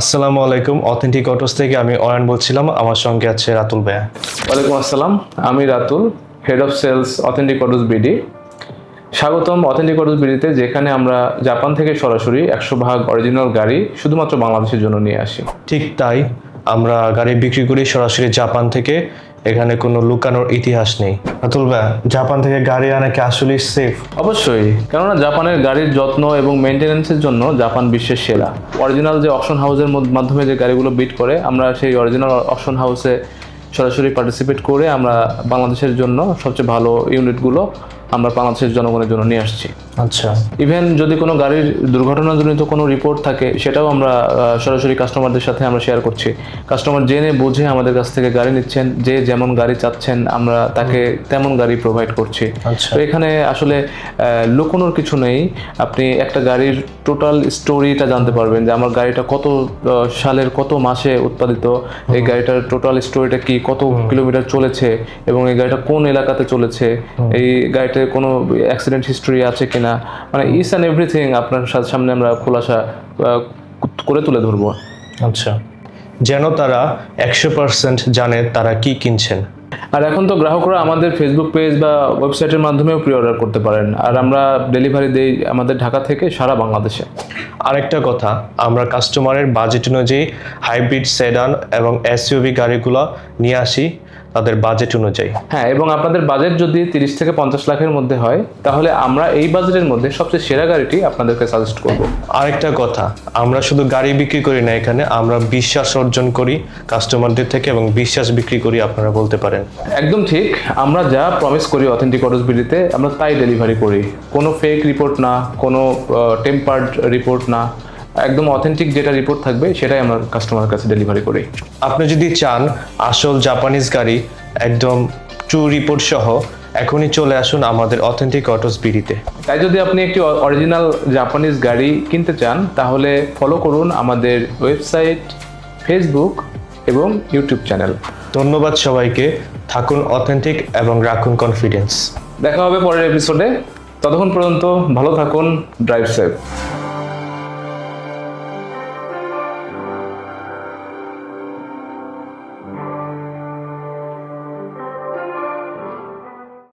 আসসালামু আলাইকুম। Authentic autos থেকে আমি অয়ন বলছিলাম। আমার সঙ্গে আছে রাতুল ভাইয়া। ওয়ালাইকুম আসসালাম। আমি Ratul head of sales authentic autos BD স্বাগতম অথেন্টিক অটোস বিডিতে যেখানে আমরা জাপান থেকে সরাসরি একশো ভাগ অরিজিনাল গাড়ি শুধুমাত্র বাংলাদেশের জন্য নিয়ে আসি। ঠিক তাই আমরা গাড়ি বিক্রি করি সরাসরি জাপান থেকে। এখানে কোনো লুকানোর ইতিহাস নেই। অতুল ভাই, জাপান থেকে গাড়ি আনা কি আসলেই সেফ অবশ্যই, কেননা জাপানের গাড়ির যত্ন এবং মেনটেন্যান্সের জন্য জাপান বিশ্বের সেরা। অরিজিনাল যে অপশন হাউসের মাধ্যমে যে গাড়িগুলো বিট করে, আমরা সেই অরিজিনাল অপশন হাউসে সরাসরি পার্টিসিপেট করে আমরা বাংলাদেশের জন্য সবচেয়ে ভালো ইউনিটগুলো আমরা বাংলাদেশের জনগণের জন্য নিয়ে আসছি। আচ্ছা। ইভেন যদি কোনো গাড়ির দুর্ঘটনাজনিত কোনো রিপোর্ট থাকে সেটাও আমরা সরাসরি কাস্টমারদের সাথে আমরা শেয়ার করছি। কাস্টমার জেনে বুঝে আমাদের কাছ থেকে গাড়ি নিচ্ছেন যে যেমন গাড়ি চাচ্ছেন আমরা তাকে তেমন গাড়ি প্রোভাইড করছি। আচ্ছা। তো এখানে আসলে লুকোনোর কিছু নেই। আপনি একটা গাড়ির টোটাল স্টোরিটা জানতে পারবেন যে আমার গাড়িটা কত সালের কত মাসে উৎপাদিত এই গাড়িটার টোটাল স্টোরিটা কি কত কিলোমিটার চলেছে এবং এই গাড়িটা কোন এলাকাতে চলেছে এই গাড়িতে কোনো অ্যাক্সিডেন্ট হিস্ট্রি আছে কিনা মানে ইস অ্যান্ড এভরিথিং আপনার সাথে সামনে আমরা খোলাসা করে তুলে ধরবো। আচ্ছা যেন তারা একশো পার্সেন্ট জানে তারা কি কিনছেন। আর এখন তো গ্রাহকরা আমাদের ফেসবুক পেজ বা ওয়েবসাইটের মাধ্যমেও প্রি অর্ডার করতে পারেন। আর আমরা ডেলিভারি দেই আমাদের ঢাকা থেকে সারা বাংলাদেশে। আরেকটা কথা আমরা কাস্টমারের বাজেট অনুযায়ী হাইব্রিড সেডান এবং এসইউভি গাড়িগুলো নিয়ে আসি। তাদের বাজেট অনুযায়ী। হ্যাঁ এবং আপনাদের বাজেট যদি তিরিশ থেকে পঞ্চাশ লাখের মধ্যে হয় তাহলে আমরা এই বাজেটের মধ্যে সবচেয়ে সেরা গাড়িটি আপনাদেরকে সাজেস্ট করব। আরেকটা কথা আমরা শুধু গাড়ি বিক্রি করি না এখানে আমরা বিশ্বাস অর্জন করি কাস্টমারদের থেকে এবং বিশ্বাস বিক্রি করি আপনারা বলতে পারেন। একদম ঠিক আমরা যা প্রমিস করি অথেন্টিক অটোস বিডিতে আমরা তাই ডেলিভারি করি। কোনো ফেক রিপোর্ট না কোনো টেম্পার্ড রিপোর্ট না। একদম অথেন্টিক যেটা রিপোর্ট থাকবে সেটাই আমরা কাস্টমারের কাছে ডেলিভারি করি। আপনি যদি চান আসল জাপানিজ গাড়ি একদম ট্রু রিপোর্ট সহ এখনই চলে আসুন আমাদের অথেন্টিক অটোস বিডিতে। তাই যদি আপনি একটি অরিজিনাল জাপানিজ গাড়ি কিনতে চান তাহলে ফলো করুন আমাদের ওয়েবসাইট ফেসবুক এবং ইউটিউব চ্যানেল ধন্যবাদ সবাইকে থাকুন অথেন্টিক এবং রাখুন কনফিডেন্স দেখা হবে পরের এপিসোডে ততক্ষণ পর্যন্ত ভালো থাকুন ড্রাইভ সেফ